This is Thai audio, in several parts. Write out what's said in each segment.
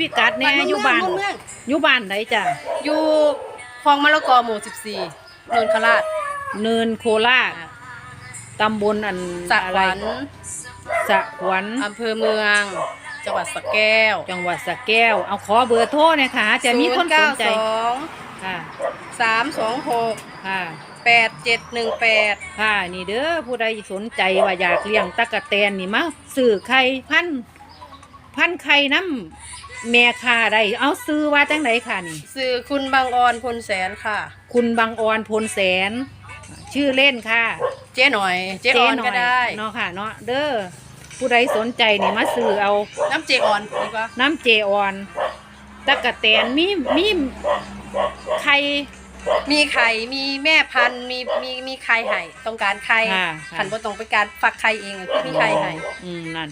พี่กัดแน่อยู่บ้านเมือง อยู่บ้านไหนจ้ะอยู่คลองมะละกอหมู่ 14นนทราชเนินโคราชตำบลอันสะอะขไรวัญสะขวัญอำเภอเมือง จังหวัดสระแก้วจังหวัดสระแก้ว เอาขอเบอร์โทรหนะคะ จะมีคนสนใจ092 ค่ะ326ค่ะ8718 ค่ะนี่เด้อผู้ใดสนใจว่าอยากเลี้ยงตะกะแตนนี่มาซื้อไข่พันธุ์พันธุ์ไข่น้ำ แม่ค่าได้ เอาซื้อว่าจังไดค่ะนี่ สื่อคุณบางออนพลแสนค่ะ คุณบางออนพลแสน ชื่อเล่นค่ะเจ๊หน่อย เจ๊ออนหก็ได้ เนาะค่ะเนาะเด้อผู้ใดสนใจนี่มาซื้อเอา น้ำเจ๊ออนดีกว่าน้ำเจออนตะกะแตนมีมีไข่ มีไข่มีแม่พันธุ์มีมีมีไข่ไห่ต้องการไข่ค่ะค่ะ ขันบ่ต้องไปการฝักไข่เองอะคือมีไข่ไห่ อืมนั่น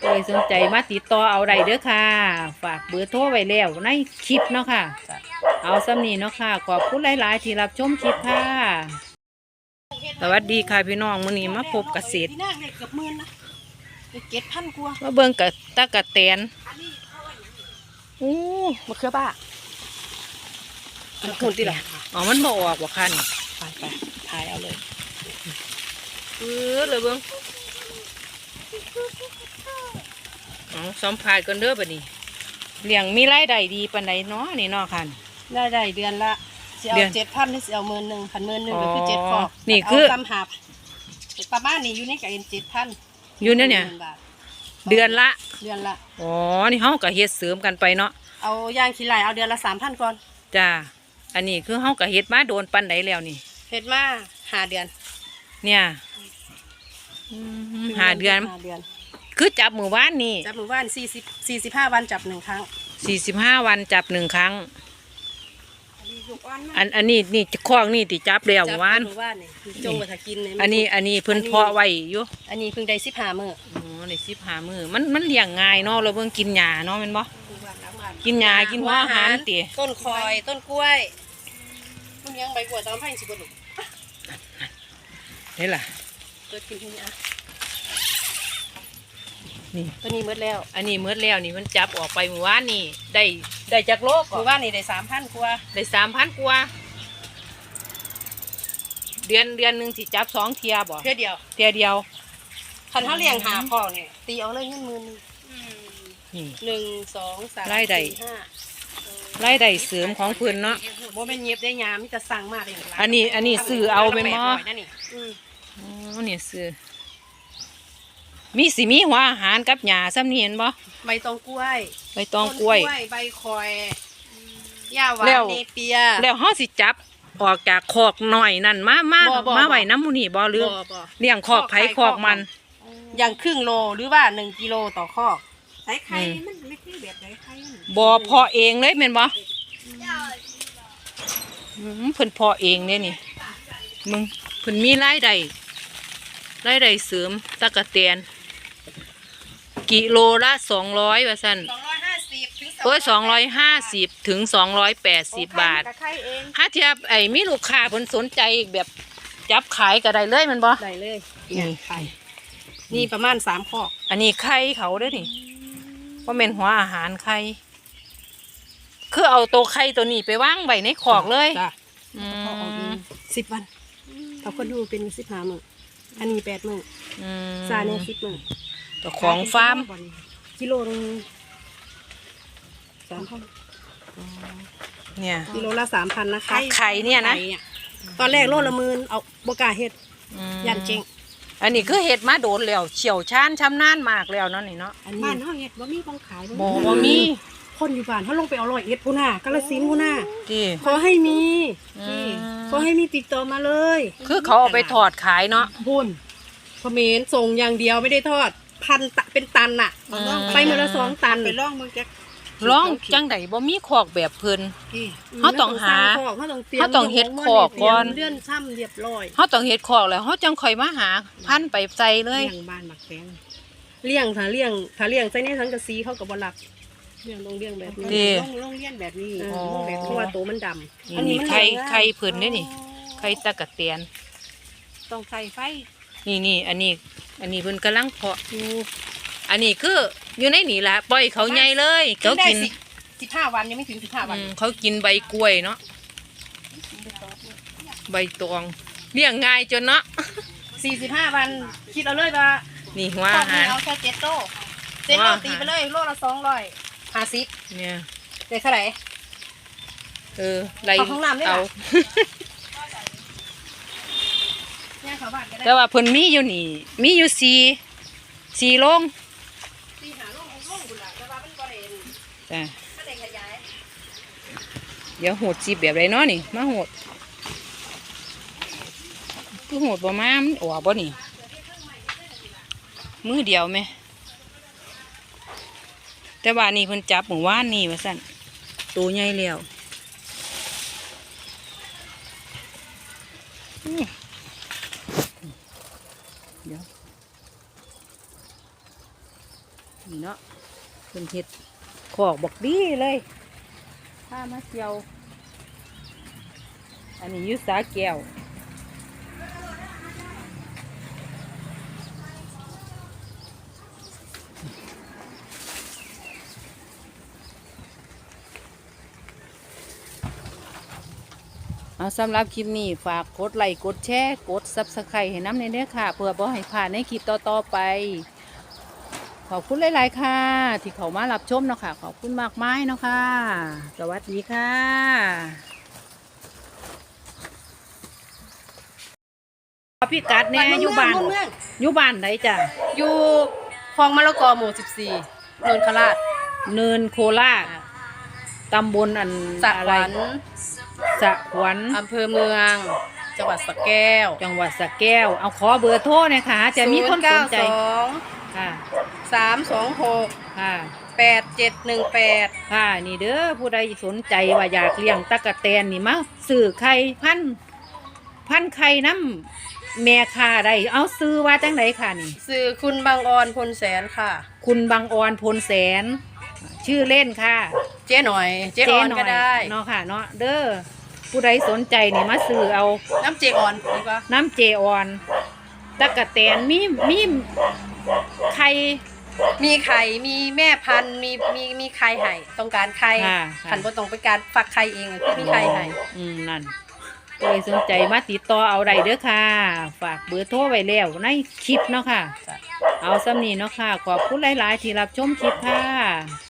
ผู้ใดสนใจมาติดต่อเอาได้เด้อค่ะ ฝากเบอร์โทรไว้แล้วในคลิปเนาะค่ะจ้ะเอาสำนีเนาะค่ะ ขอบคุณหลาย ๆ ที่รับชมคลิปค่ะ สวัสดีค่ะพี่น้องมื้อนี้มาพบเกษตรพี่นางได้เกือบหมื่นนะได้เจ็ดพันกว่ามาเบิ่งกับตะกะแตนอู้มะเขือบ้าคนที่ละอ๋อมันบ่ออกว่าคันไปไปถ่ายเอาเลยเออเลยเบิ่ง เอาสัมภาษณ์กันเด้อบัดนี้เลี้ยงมีรายได้ดีปานใดเนาะนี่เนาะคัน ได้ได้เดือนละสิเดืเอาอนเจ็ดพันหรือสิเอาหมื่นหนึ่งพันหมื่นหนึ่งอ๋อก็คือเจ็ดคอกนี่คือเาตำหาบประมาณนี้อยู่ในกับเอ็นเจ็ดพันอยู่เนี่ยเนี่ยบาทเดือนละ เดือนละ อ๋อ นี่เฮาก็เฮ็ดเสริมกันไปเนาะเอาย่างขี้ไหลเอาเดือนละสามพันก่อนจ้า อันนี้คือเฮาก็เฮ็ดมาโดนปานใดแล้วนี่ เฮ็ดมาหาเดือนเนี่ยอืมหาเดือน หาเดือน คือจับมือวานนี่จับหมู่บ้านสี่สิบสี่สิบห้าวันจับหนึ่งครั้งสี่สิบห้าวันจับหนึ่งครั้งลูกอ่อนมากอันอันนี้นี่คอกนี่ติจับแล้วจับวานหมู่บ้านนี่จงมาถ้ากินเนี่ยอันนี้อันนี้เพิ่นเพาะไว้อยู่อันนี้เพิ่งได้สิบห้ามื้ออ๋อในสิบหามือมันมันเลี้ยงง่ายเนาะเราเบิ่งกินหญ้าเนาะแม่นบ่กินหญ้ากินหัวอาหารติต้นคอยต้นกล้วยต้นยังใบกล้วยตามให้สิบ่ลูกนี่ล่ะเกิดกินที่นี่อะ นี่ ตัวนี้หมดแล้วอันนี้เมื่อแล้วนี่มันจับออกไปเมื่อวานนี่ได้ได้จากโลกหมู่บ้านนี่ได้สามพันกว่าได้สามพันกว่าเดือนเดือนหนึ่งสิจับสองเทียบ่เพื่อเดียวเทียเดียวคันเขาเลี้ยงหาพ่อเนี่ยตีเอาเลยเงินหมื่นหนึ่งนี่ หนึ่งสองสามรายได้สี่ห้ารายได้เสริมของเพิ่นเนาะ โมเป็นเย็บได้ยามมิจะสั่งมาเลยอันนี้อันนี้ซื้อเอาเป็นหม้อนั่นนี่อืม อ๋อนี่ซื้อ มีสิมีหัวอาหารกับหญ้าซ้ำนี่เห็นบ่ใบตองกล้วยใบตองกล้วย ต้นใบคอยหญ้าหวาแล้นวเนเปีย แล้วเฮาสิจับออกจากคอกหน่อยนั่นมามาบ่บ่มาบ่ไว้น้ำหมูนี่บ่หรือบ่บ่ เลี้ยงคอกไผคอกมัน อย่างครึ่งโลหรือว่าหนึ่งกิโลต่อคอกใส่ไข่นี่มันไม่คือแบบไหนไข่มันบ่เพาะเองเลยแม่นบ่อืมเพิ่นเพาะเองเนี่ยนี่ มึงเพิ่นมีรายได้รายได้เสริมตะกะแตน กิโลละสองร้อยว่าซั่นสองร้อยห้าสิบถึงโอ้ยสองร้อยห้าสิบถึงสองร้อยแปดสิบบาทกับไข่เองถ้าเทียบไอ้มีลูกค้าเพิ่นสนใจแบบจับขายก็ได้เลยแมันบ่ ได้เลยนี่ไข่นี่ประมาณสามคอกอันนี้ไข่เขาเด้อนี่ว่าเป็นหัวอาหารไข่คือเอาตัวไข่ตัวนี้ไปวางไว้ในขอกเลยจ้ะอืเขาเอามสิบวันเขาคนดูเป็นสิบห้ามื้ออันนี้แปดมื้ออืมซาเนี่ยสิบมื้อ เจ้าของฟาร์มกิโลนึงสามพันเนี่ย กิโลละสามพันนะคะไข่เนี่ยนะ ไข่ตอนแรกโลละหมื่นเอาบกล้าเฮ็ดอืมยันเจงอันนี้คือเห็ดมาโดนแล้วเฉียวชาญชำนาญมากแล้วเนาะนี่เนาะอันนี้บ้านเฮาเฮ็ดบ่มีของขายบ่บ่มีคนอยู่บ้านเขาลงไปเอาร้อยเอ็ดพูน่ากาลสินธุ์พูน่าที่ขอให้มีอืมขอให้มีติดต่อมาเลย คือเขาเอาไปถอดขายเนาะบุญเขมรส่งอย่างเดียวไม่ได้ทอด พันตะเป็นตันน่ะอืมไปมือละสองตันไปลองเบิ่งจักร้องจังไดบ่มีขอกแบบเพิ่นที่เขาต้องหาเขาต้องเตรียมเขาต้องเฮ็ดคอกก่อน เลื่อนช่ำเรียบร้อยเฮาต้องเฮ็ดขอกแล้วเฮาจังค่อยมาหาพันธุ์ไปใส่เลย เลี้ยงบ้านหมักแตงเลี้ยงถ้าเลี้ยงถ้าเลี้ยงใส่ในสังกะสีเขาก็บ่รับเลี้ยงต้องเลี้ยงแบบนี้ดีลงโรงเรียนแบบนี้เอออ๋อแบบเพราะว่าตัวมันดำ นี่นี่ไข่ไข่เพิ่นเด้นี่ไข่ตะกะเตียน ต้องใส่ไฟนี่นี่อันนี้ อันนี้เพิ่นกำลังเพาะอยู่อันนี้คืออยู่ในนี่ละปล่อยเขาใหญ่เลย เขากินสิบห้าวันยังไม่ถึงสิบห้าวันอืมเขากินใบกล้วยเนาะใบตองเลี้ยงง่ายจนเนาะสี่สิบห้าวันคิดเอาเลยว่านี่หัวครออาบหานี้ร เอาแค่เจ็ดโลเจ็ดโลว่าตีไปเลยโลละสองร้อยห้าสิบเนี่ยเด็กเท่าไหร่ เออไรเอาข้างน้ำด้วยเหรอเอาย่าง เขาบ้านก็ได้แต่ว่าเพิ่นมีอยู่นี่ มีอยู่สี่สี่โรงตีหาโลหกโลบุญละแต่ว่ามันก็ได้จ้ะก็ได้ขยายเดี๋ยวโหดสิแบบไรเนาะนี่ มาโหดคือโหดบ่มามันออกบ่นี่ มือเดียวไหม แต่ว่านี่เพิ่นจับหมู่ว่านนี่ว่าสั่นตัวใหญ่แล้ว อื้อเดี๋ยว นี่เนาะเพิ่นเฮ็ดขอกบอกดีเลยพามาเที่ยว อันนี้ยุสาแก้วเอาสำหรับคลิปนี้ฝากกดไลค์กดแชร์ กดซับสไครต์ให้น้ำในเด้อค่ะ เพื่อบ่ให้ผ่านในคลิปต่อ ๆ ไป ขอบคุณหลาย ๆ ค่ะ ที่เขามารับชมเนาะค่ะ ขอบคุณมากมายเนาะค่ะ สวัสดีค่ะพี่กัดเนี่ยอยู่บ้านเมืองอยู่บ้านไหนจ้ะอยู่คลองมะละกอหมู่สิบสี่นนทราชเนินโคราชตำบลอันสะอะขไรวัญสะขวัญอำเภอเมือง จังหวัดสระแก้ว จังหวัดสระแก้ว เอาขอเบอร์โทรหนะคะจะมีคนสนใจสองค่ะ สามสองหกค่ะแปดเจ็ดหนึ่งแปดค่ะนี่เด้อผู้ใดสนใจว่าอยากเลี้ยงตะกะแตนนี่มาซื้อไข่พันธุ์พันธุ์ไข่น้ำแม่ค่าได้เอาซื้อว่าจังไดค่ะนี่ สื่อคุณบางออนพลแสนค่ะ คุณบางออนพลแสน ชื่อเล่นค่ะ เจ๊หน่อย เจ๊ออนหก็ได้เนาะค่ะเนาะเด้อผู้ใดสนใจนี่มาซื้อเอา น้ำเจ๊ออนดีกว่าน้ำเจออนตะกะแตนมีมีไข่ มีไข่มีแม่พันธุ์มีมีมีไข่ไห่ต้องการไข่ค่ะค่ะ ขันบ่ต้องไปการฝักไข่เองอะคือมีไข่ไห่อืมนั่นผู้ใดสนใจมาติดต่อเอาได้เด้อค่ะ ฝากเบอร์โทรไว้แล้วในคลิปเนาะค่ะจ้ะเอาสำนีเนาะค่ะ ขอบคุณหลาย ๆ ที่รับชมคลิปค่ะ